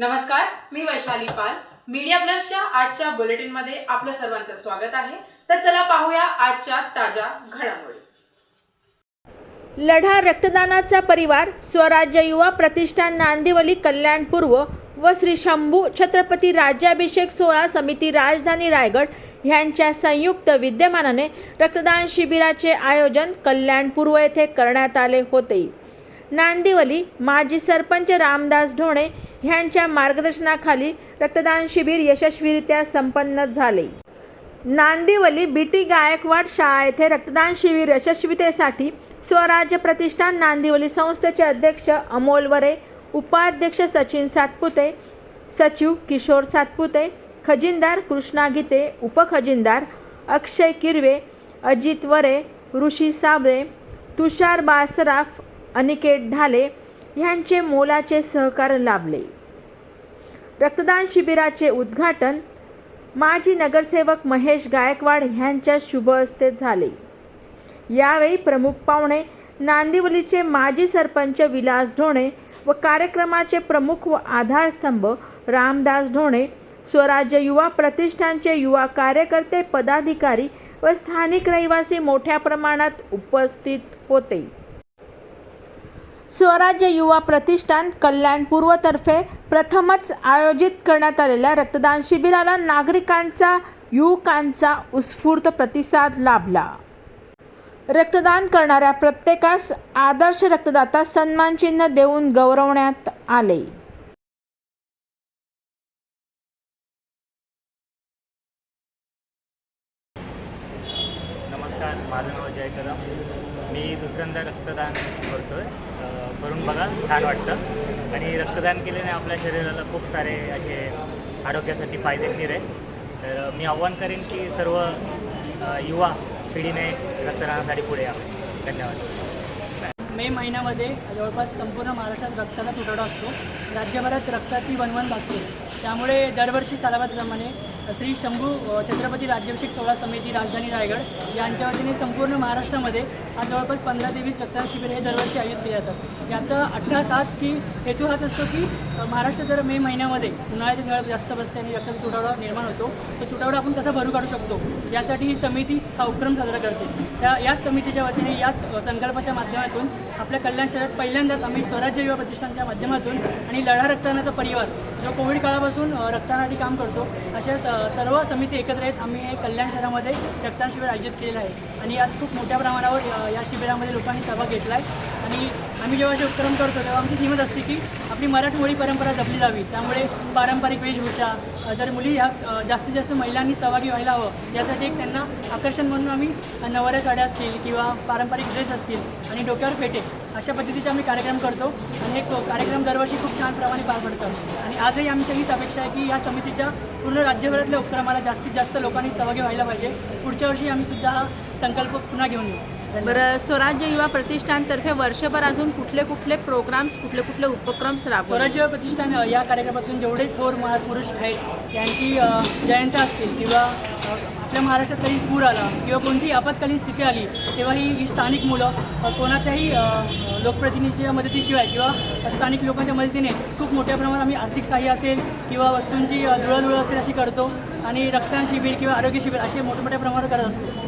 नमस्कार मी वैशाली पाल. मीडिया प्लसच्या आजच्या बुलेटिनमध्ये आपलं सर्वांचं स्वागत आहे. तर चला पाहूया आजच्या ताज्या घडामोडी. लढा रक्तदानाचा परिवार स्वराज्य युवा प्रतिष्ठान नांदिवली कल्याण पूर्व व श्री शंभू छत्रपती राज्याभिषेक सोहळा समिती राजधानी रायगड ह्यांच्या संयुक्त विद्यमानाने रक्तदान शिबिराचे आयोजन कल्याण पूर्व येथे करण्यात आले होते. नांदिवली माजी सरपंच रामदास ढोणे ह्यांच्या मार्गदर्शनाखाली रक्तदान शिबिर यशस्वीरित्या संपन्न झाले. नांदिवली बी टी गायकवाड शाळा येथे रक्तदान शिबिर यशस्वीतेसाठी स्वराज्य प्रतिष्ठान नांदिवली संस्थेचे अध्यक्ष अमोल वरे उपाध्यक्ष सचिन सातपुते सचिव किशोर सातपुते खजिनदार कृष्णा गीते उपखजिनदार अक्षय किरवे अजित वरे ऋषी साबळे तुषार बासराफ अनिकेत ढाले ह्यांचे मोलाचे सहकार लाभले. रक्तदान शिबिराचे उद्घाटन माजी नगरसेवक महेश गायकवाड ह्यांच्या शुभ हस्ते झाले. यावेळी प्रमुख पाहुणे नांदिवलीचे माजी सरपंच विलास ढोणे व कार्यक्रमाचे प्रमुख व आधारस्तंभ रामदास ढोणे स्वराज्य युवा प्रतिष्ठानचे युवा कार्यकर्ते पदाधिकारी व स्थानिक रहिवासी मोठ्या प्रमाणात उपस्थित होते. स्वराज्य युवा प्रतिष्ठान कल्याण पूर्वतर्फे प्रथमच आयोजित करण्यात आलेल्या रक्तदान शिबिराला नागरिकांचा युवकांचा उत्स्फूर्त प्रतिसाद लाभला. रक्तदान करणाऱ्या प्रत्येकास आदर्श रक्तदाता सन्मानचिन्ह देऊन गौरवण्यात आले. नमस्कार माझं नाव जय कदम मी दुसऱ्यांदा रक्तदान करतोय. करून बघा छान वाटतं. आणि रक्तदान केल्याने आपल्या शरीराला खूप सारे असे आरोग्यासाठी फायदेशीर आहे. तर मी आव्हान करेन की सर्व युवा पिढीने रक्तदानासाठी पुढे यावे. धन्यवाद. मे महिन्यामध्ये जवळपास संपूर्ण महाराष्ट्रात रक्ताचा तुटवडा असतो. राज्यभरात रक्ताची वणवण भासते. त्यामुळे दरवर्षी सालाबादप्रमाणे श्री शंभू छत्रपती राज्याभिषेक सोहळा समिती राजधानी रायगड यांच्या वतीने संपूर्ण महाराष्ट्रामध्ये आज जवळपास पंधरा ते वीस रक्तदान शिबिर हे दरवर्षी आयोजित केले जातात. याचा अट्टास हाच की हेतू हाच असतो की महाराष्ट्र जर मे महिन्यामध्ये उन्हाळ्याची झळ जास्त बसते आणि रक्ताचा तुटवडा निर्माण होतो. तर तुटवडा आपण कसा भरू काढू शकतो? यासाठी ही समिती हा उपक्रम साजरा करते. त्या याच समितीच्या वतीने याच संकल्पाच्या माध्यमातून आपल्या कल्याण शहरात पहिल्यांदाच आम्ही स्वराज्य युवा प्रतिष्ठानच्या माध्यमातून आणि लढा रक्तदानाचा परिवार जो कोविड काळापासून रक्तदानासाठी काम करतो अशाच सर्व समिती एकत्र आहेत. आम्ही हे कल्याण शहरामध्ये रक्तदान शिबिर आयोजित केलेलं आहे. आणि आज खूप मोठ्या प्रमाणावर या शिबिरामध्ये लोकांनी सहभाग घेतला आहे आणि आम्ही जेव्हा जे उपक्रम करतो तेव्हा आमची हिंमत असते की आपली मराठमोळी परंपरा जपली जावी. त्यामुळे पारंपरिक वेशभूषा तर जर मुली ह्या जास्तीत जास्त महिलांनी सहभागी व्हायला हवं यासाठी एक त्यांना आकर्षण म्हणून आम्ही नवऱ्या साड्या असतील किंवा पारंपरिक ड्रेस असतील आणि डोक्यावर पेटे अशा पद्धतीचे आम्ही कार्यक्रम करतो आणि एक कार्यक्रम दरवर्षी खूप छान प्रमाणे पार पडतो. आणि आजही आमची हीच अपेक्षा आहे की या समितीच्या पूर्ण राज्यभरातल्या उपक्रमाला जास्तीत जास्त लोकांनी सहभागी व्हायला पाहिजे. पुढच्या वर्षी आम्ही सुद्धा हा संकल्प पुन्हा घेऊन येऊ. बरं स्वराज्य युवा प्रतिष्ठानतर्फे वर्षभर अजून कुठले कुठले प्रोग्राम्स कुठले कुठले उपक्रम राबवले? स्वराज्य प्रतिष्ठान अ, या कार्यक्रमातून जेवढे थोर महापुरुष आहेत त्यांची जयंती असतील किंवा आपल्या महाराष्ट्रात काही पूर आला किंवा कोणतीही आपत्कालीन स्थिती आली तेव्हा ही स्थानिक मुलं अ, लोकप्रतिनिधीच्या मदतीशिवाय किंवा स्थानिक लोकांच्या मदतीने खूप मोठ्या प्रमाणात आम्ही आर्थिक सहाय्य असेल किंवा वस्तूंची अ, जुळवाजुळव असेल अशी करतो आणि रक्तदान शिबिर किंवा आरोग्य शिबिर असे मोठ्या मोठ्या प्रमाणात करत असतो.